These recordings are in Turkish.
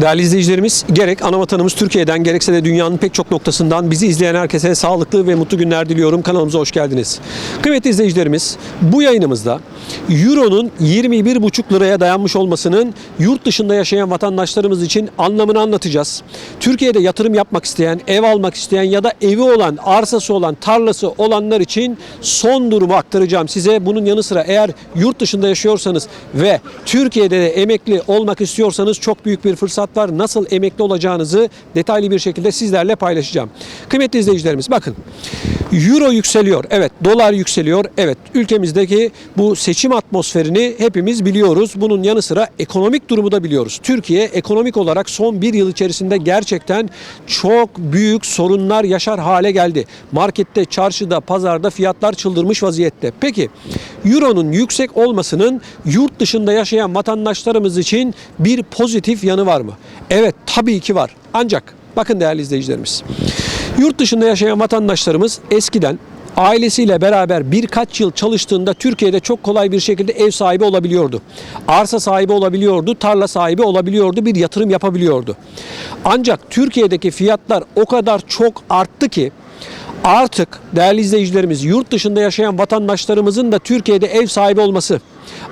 Değerli izleyicilerimiz, gerek ana vatanımız Türkiye'den gerekse de dünyanın pek çok noktasından bizi izleyen herkese sağlıklı ve mutlu günler diliyorum. Kanalımıza hoş geldiniz. Kıymetli izleyicilerimiz, bu yayınımızda Euro'nun 21,5 liraya dayanmış olmasının yurt dışında yaşayan vatandaşlarımız için anlamını anlatacağız. Türkiye'de yatırım yapmak isteyen, ev almak isteyen ya da evi olan, arsası olan, tarlası olanlar için son durumu aktaracağım size. Bunun yanı sıra eğer yurt dışında yaşıyorsanız ve Türkiye'de de emekli olmak istiyorsanız çok büyük bir fırsat var. Nasıl emekli olacağınızı detaylı bir şekilde sizlerle paylaşacağım. Kıymetli izleyicilerimiz bakın. Euro yükseliyor. Evet, dolar yükseliyor. Evet, ülkemizdeki bu seçim atmosferini hepimiz biliyoruz. Bunun yanı sıra ekonomik durumu da biliyoruz. Türkiye ekonomik olarak son bir yıl içerisinde gerçekten çok büyük sorunlar yaşar hale geldi. Markette, çarşıda, pazarda fiyatlar çıldırmış vaziyette. Peki, Euro'nun yüksek olmasının yurt dışında yaşayan vatandaşlarımız için bir pozitif yanı var mı? Evet, tabii ki var. Ancak bakın değerli izleyicilerimiz. Yurt dışında yaşayan vatandaşlarımız eskiden ailesiyle beraber birkaç yıl çalıştığında Türkiye'de çok kolay bir şekilde ev sahibi olabiliyordu. Arsa sahibi olabiliyordu, tarla sahibi olabiliyordu, bir yatırım yapabiliyordu. Ancak Türkiye'deki fiyatlar o kadar çok arttı ki artık değerli izleyicilerimiz yurt dışında yaşayan vatandaşlarımızın da Türkiye'de ev sahibi olması,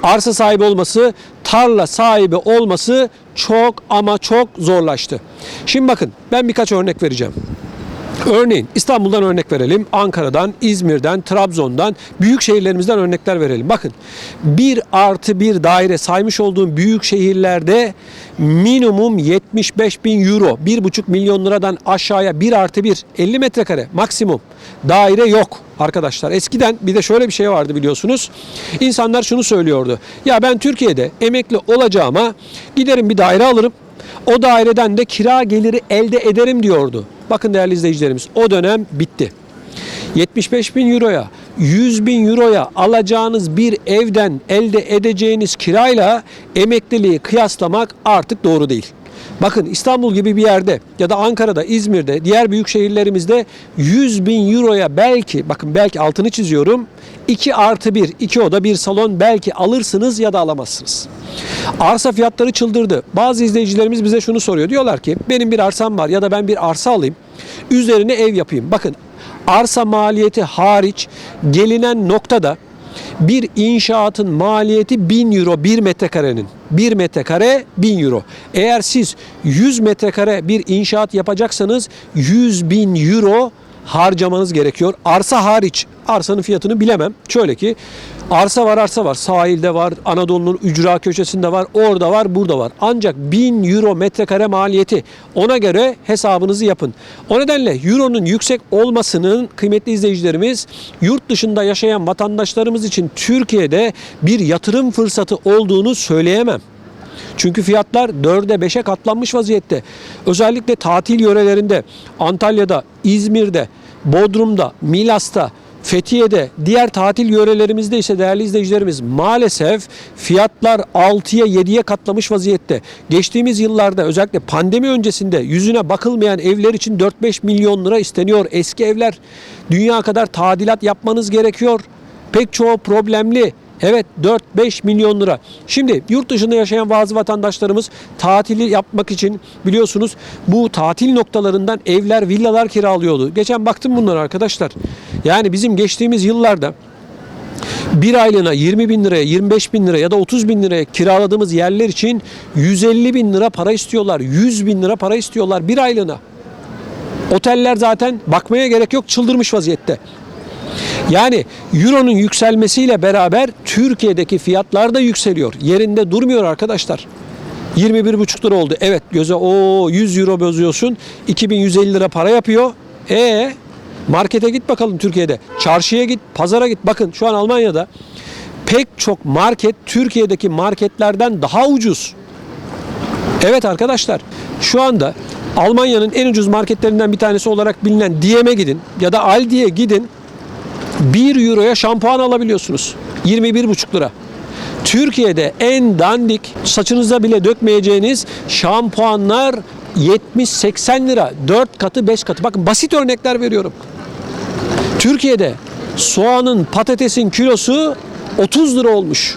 arsa sahibi olması, tarla sahibi olması çok ama çok zorlaştı. Şimdi bakın ben birkaç örnek vereceğim. Örneğin İstanbul'dan örnek verelim, Ankara'dan, İzmir'den, Trabzon'dan, büyük şehirlerimizden örnekler verelim. Bakın bir artı bir daire saymış olduğum büyük şehirlerde minimum 75 bin euro, 1,5 milyon liradan aşağıya bir artı bir 50 metrekare maksimum daire yok arkadaşlar. Eskiden bir de şöyle bir şey vardı biliyorsunuz. İnsanlar şunu söylüyordu. Ya ben Türkiye'de emekli olacağıma giderim bir daire alırım. O daireden de kira geliri elde ederim diyordu. Bakın değerli izleyicilerimiz o dönem bitti. 75 bin euroya 100 bin euroya alacağınız bir evden elde edeceğiniz kirayla emekliliği kıyaslamak artık doğru değil. Bakın İstanbul gibi bir yerde ya da Ankara'da, İzmir'de, diğer büyük şehirlerimizde 100 bin euroya belki, bakın belki altını çiziyorum, 2 artı 1, 2 oda bir salon belki alırsınız ya da alamazsınız. Arsa fiyatları çıldırdı. Bazı izleyicilerimiz bize şunu soruyor. Diyorlar ki benim bir arsam var ya da ben bir arsa alayım. Üzerine ev yapayım. Bakın arsa maliyeti hariç gelinen noktada bir inşaatın maliyeti 1000 euro bir metrekarenin. 1 metrekare 1000 euro. Eğer siz 100 metrekare bir inşaat yapacaksanız 100 bin euro harcamanız gerekiyor. Arsa hariç arsanın fiyatını bilemem. Şöyle ki arsa var arsa var. Sahilde var, Anadolu'nun ücra köşesinde var, orada var, burada var. Ancak 1000 euro metrekare maliyeti. Ona göre hesabınızı yapın. O nedenle euronun yüksek olmasının kıymetli izleyicilerimiz yurt dışında yaşayan vatandaşlarımız için Türkiye'de bir yatırım fırsatı olduğunu söyleyemem. Çünkü fiyatlar 4'e 5'e katlanmış vaziyette. Özellikle tatil yörelerinde Antalya'da, İzmir'de, Bodrum'da, Milas'ta, Fethiye'de, diğer tatil yörelerimizde ise değerli izleyicilerimiz maalesef fiyatlar 6'ya 7'ye katlamış vaziyette. Geçtiğimiz yıllarda özellikle pandemi öncesinde yüzüne bakılmayan evler için 4-5 milyon lira isteniyor. Eski evler dünya kadar tadilat yapmanız gerekiyor. Pek çoğu problemli. Evet 4-5 milyon lira. Şimdi yurt dışında yaşayan bazı vatandaşlarımız tatili yapmak için biliyorsunuz bu tatil noktalarından evler, villalar kiralıyordu. Geçen baktım bunlara arkadaşlar. Yani bizim geçtiğimiz yıllarda bir aylığına 20 bin liraya, 25 bin liraya ya da 30 bin liraya kiraladığımız yerler için 150 bin lira para istiyorlar. 100 bin lira para istiyorlar bir aylığına. Oteller zaten bakmaya gerek yok çıldırmış vaziyette. Yani Euro'nun yükselmesiyle beraber Türkiye'deki fiyatlar da yükseliyor. Yerinde durmuyor arkadaşlar. 21,5 lira oldu. Evet göze o 100 euro bozuyorsun. 2150 lira para yapıyor. E markete git bakalım Türkiye'de. Çarşıya git, pazara git. Bakın şu an Almanya'da pek çok market Türkiye'deki marketlerden daha ucuz. Evet arkadaşlar şu anda Almanya'nın en ucuz marketlerinden bir tanesi olarak bilinen Diyem'e gidin ya da Aldi'ye gidin 1 euroya şampuan alabiliyorsunuz. 21,5 lira. Türkiye'de en dandik saçınıza bile dökmeyeceğiniz şampuanlar 70-80 lira. 4 katı 5 katı. Bakın basit örnekler veriyorum. Türkiye'de soğanın patatesin kilosu 30 lira olmuş.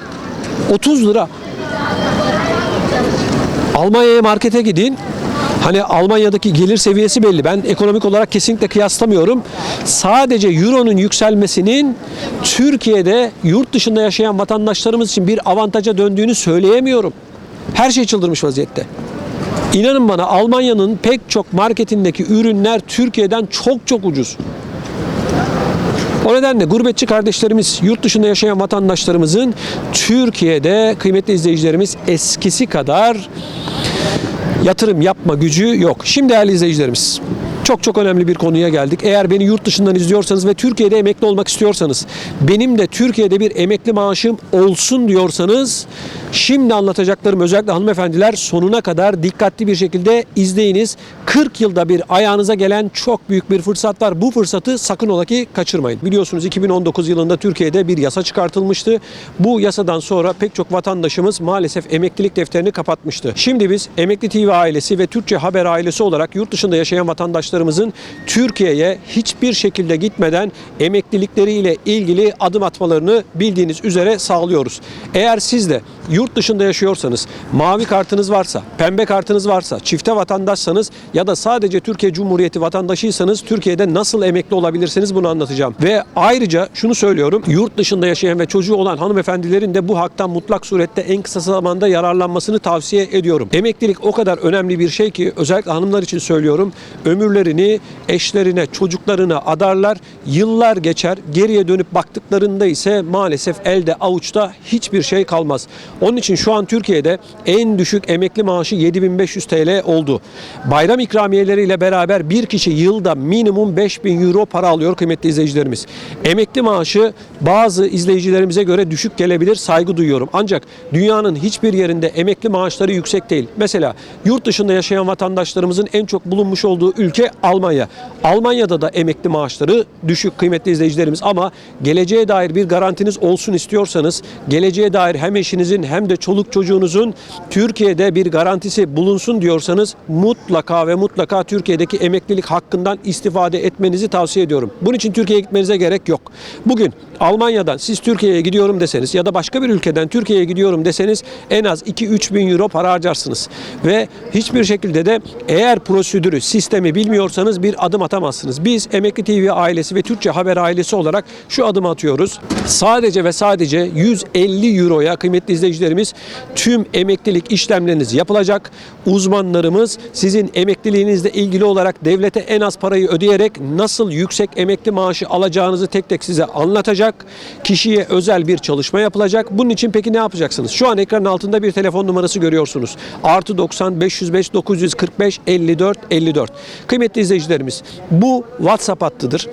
30 lira. Almanya'ya markete gidin. Hani Almanya'daki gelir seviyesi belli. Ben ekonomik olarak kesinlikle kıyaslamıyorum. Sadece Euro'nun yükselmesinin Türkiye'de yurt dışında yaşayan vatandaşlarımız için bir avantaja döndüğünü söyleyemiyorum. Her şey çıldırmış vaziyette. İnanın bana Almanya'nın pek çok marketindeki ürünler Türkiye'den çok çok ucuz. O nedenle gurbetçi kardeşlerimiz, yurt dışında yaşayan vatandaşlarımızın Türkiye'de kıymetli izleyicilerimiz eskisi kadar yatırım yapma gücü yok. Şimdi değerli izleyicilerimiz çok çok önemli bir konuya geldik. Eğer beni yurt dışından izliyorsanız ve Türkiye'de emekli olmak istiyorsanız, benim de Türkiye'de bir emekli maaşım olsun diyorsanız, şimdi anlatacaklarım özellikle hanımefendiler sonuna kadar dikkatli bir şekilde izleyiniz. 40 yılda bir ayağınıza gelen çok büyük bir fırsat var. Bu fırsatı sakın ola ki kaçırmayın. Biliyorsunuz 2019 yılında Türkiye'de bir yasa çıkartılmıştı. Bu yasadan sonra pek çok vatandaşımız maalesef emeklilik defterini kapatmıştı. Şimdi biz Emekli TV ailesi ve Türkçe Haber ailesi olarak yurt dışında yaşayan vatandaşlarımızın Türkiye'ye hiçbir şekilde gitmeden emeklilikleriyle ilgili adım atmalarını bildiğiniz üzere sağlıyoruz. Eğer siz de yurt dışında yaşıyorsanız, mavi kartınız varsa, pembe kartınız varsa, çifte vatandaşsanız ya da sadece Türkiye Cumhuriyeti vatandaşıysanız Türkiye'de nasıl emekli olabilirsiniz bunu anlatacağım. Ve ayrıca şunu söylüyorum. Yurt dışında yaşayan ve çocuğu olan hanımefendilerin de bu haktan mutlak surette en kısa zamanda yararlanmasını tavsiye ediyorum. Emeklilik o kadar önemli bir şey ki özellikle hanımlar için söylüyorum. Ömürlerini eşlerine, çocuklarına adarlar. Yıllar geçer. Geriye dönüp baktıklarında ise maalesef elde avuçta hiçbir şey kalmaz. Onun için şu an Türkiye'de en düşük emekli maaşı 7500 TL oldu. Bayram ikramiyeleriyle beraber bir kişi yılda minimum 5000 euro para alıyor kıymetli izleyicilerimiz. Emekli maaşı bazı izleyicilerimize göre düşük gelebilir saygı duyuyorum. Ancak dünyanın hiçbir yerinde emekli maaşları yüksek değil. Mesela yurt dışında yaşayan vatandaşlarımızın en çok bulunmuş olduğu ülke Almanya. Almanya'da da emekli maaşları düşük kıymetli izleyicilerimiz ama geleceğe dair bir garantiniz olsun istiyorsanız geleceğe dair hem eşinizin hem de çoluk çocuğunuzun Türkiye'de bir garantisi bulunsun diyorsanız mutlaka ve mutlaka Türkiye'deki emeklilik hakkından istifade etmenizi tavsiye ediyorum. Bunun için Türkiye'ye gitmenize gerek yok. Bugün Almanya'dan siz Türkiye'ye gidiyorum deseniz ya da başka bir ülkeden Türkiye'ye gidiyorum deseniz en az 2-3 bin euro para harcarsınız. Ve hiçbir şekilde de eğer prosedürü, sistemi bilmiyorsanız bir adım atamazsınız. Biz Emekli TV ailesi ve Türkçe Haber ailesi olarak şu adımı atıyoruz. Sadece ve sadece 150 euroya kıymetli izleyicilerimiz tüm emeklilik işlemleriniz yapılacak. Uzmanlarımız sizin emekliliğinizle ilgili olarak devlete en az parayı ödeyerek nasıl yüksek emekli maaşı alacağınızı tek tek size anlatacak. Kişiye özel bir çalışma yapılacak. Bunun için peki ne yapacaksınız? Şu an ekranın altında bir telefon numarası görüyorsunuz. Artı 90 505 945 54 54. Kıymetli izleyicilerimiz bu WhatsApp hattıdır.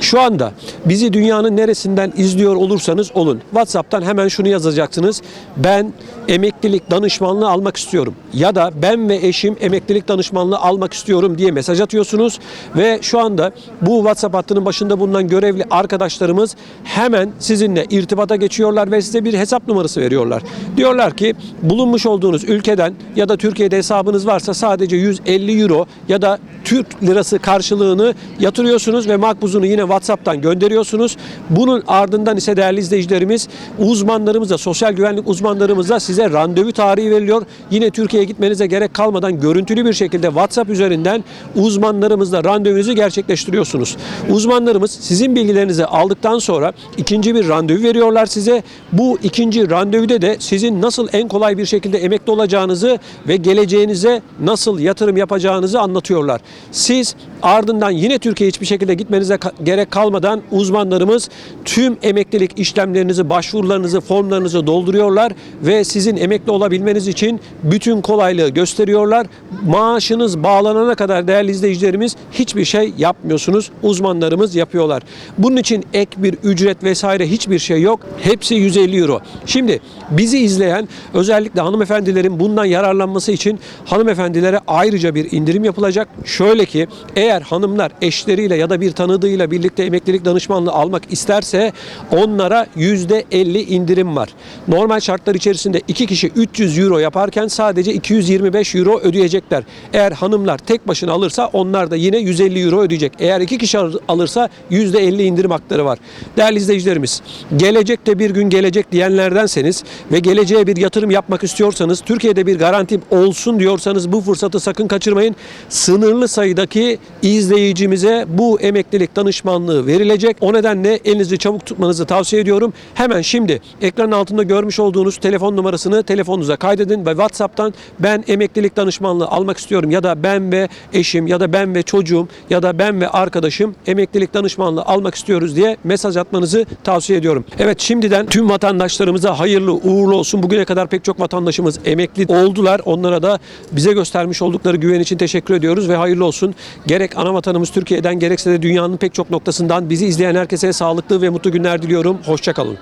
Şu anda bizi dünyanın neresinden izliyor olursanız olun. WhatsApp'tan hemen şunu yazacaksınız. Ben emeklilik danışmanlığı almak istiyorum. Ya da ben ve eşim emeklilik danışmanlığı almak istiyorum diye mesaj atıyorsunuz. Ve şu anda bu WhatsApp hattının başında bulunan görevli arkadaşlarımız hemen sizinle irtibata geçiyorlar ve size bir hesap numarası veriyorlar. Diyorlar ki bulunmuş olduğunuz ülkeden ya da Türkiye'de hesabınız varsa sadece 150 euro ya da Türk lirası karşılığını yatırıyorsunuz ve makbuzunu yine WhatsApp'tan gönderiyorsunuz. Bunun ardından ise değerli izleyicilerimiz uzmanlarımızla, sosyal güvenlik uzmanlarımızla size randevu tarihi veriliyor. Yine Türkiye'ye gitmenize gerek kalmadan görüntülü bir şekilde WhatsApp üzerinden uzmanlarımızla randevunuzu gerçekleştiriyorsunuz. Uzmanlarımız sizin bilgilerinizi aldıktan sonra ikinci bir randevu veriyorlar size. Bu ikinci randevuda de sizin nasıl en kolay bir şekilde emekli olacağınızı ve geleceğinize nasıl yatırım yapacağınızı anlatıyorlar. Siz ardından yine Türkiye'ye hiçbir şekilde gitmenize gerek kalmadan uzmanlarımız tüm emeklilik işlemlerinizi, başvurularınızı, formlarınızı dolduruyorlar ve sizin emekli olabilmeniz için bütün kolaylığı gösteriyorlar. Maaşınız bağlanana kadar değerli izleyicilerimiz hiçbir şey yapmıyorsunuz. Uzmanlarımız yapıyorlar. Bunun için ek bir ücret vesaire hiçbir şey yok. Hepsi 150 euro. Şimdi bizi izleyen özellikle hanımefendilerin bundan yararlanması için hanımefendilere ayrıca bir indirim yapılacak. Şöyle Şöyle ki eğer hanımlar eşleriyle ya da bir tanıdığıyla birlikte emeklilik danışmanlığı almak isterse onlara %50 indirim var. Normal şartlar içerisinde iki kişi 300 euro yaparken sadece 225 euro ödeyecekler. Eğer hanımlar tek başına alırsa onlar da yine 150 euro ödeyecek. Eğer iki kişi al- alırsa %50 indirim hakları var. Değerli izleyicilerimiz, gelecekte bir gün gelecek diyenlerdenseniz ve geleceğe bir yatırım yapmak istiyorsanız, Türkiye'de bir garantim olsun diyorsanız bu fırsatı sakın kaçırmayın. Sınırlı sayıdaki izleyicimize bu emeklilik danışmanlığı verilecek. O nedenle elinizi çabuk tutmanızı tavsiye ediyorum. Hemen şimdi ekranın altında görmüş olduğunuz telefon numarasını telefonunuza kaydedin ve WhatsApp'tan ben emeklilik danışmanlığı almak istiyorum ya da ben ve eşim ya da ben ve çocuğum ya da ben ve arkadaşım emeklilik danışmanlığı almak istiyoruz diye mesaj atmanızı tavsiye ediyorum. Evet şimdiden tüm vatandaşlarımıza hayırlı uğurlu olsun. Bugüne kadar pek çok vatandaşımız emekli oldular. Onlara da bize göstermiş oldukları güven için teşekkür ediyoruz ve hayırlı olsun. Gerek ana vatanımız Türkiye'den gerekse de dünyanın pek çok noktasından bizi izleyen herkese sağlıklı ve mutlu günler diliyorum. Hoşçakalın.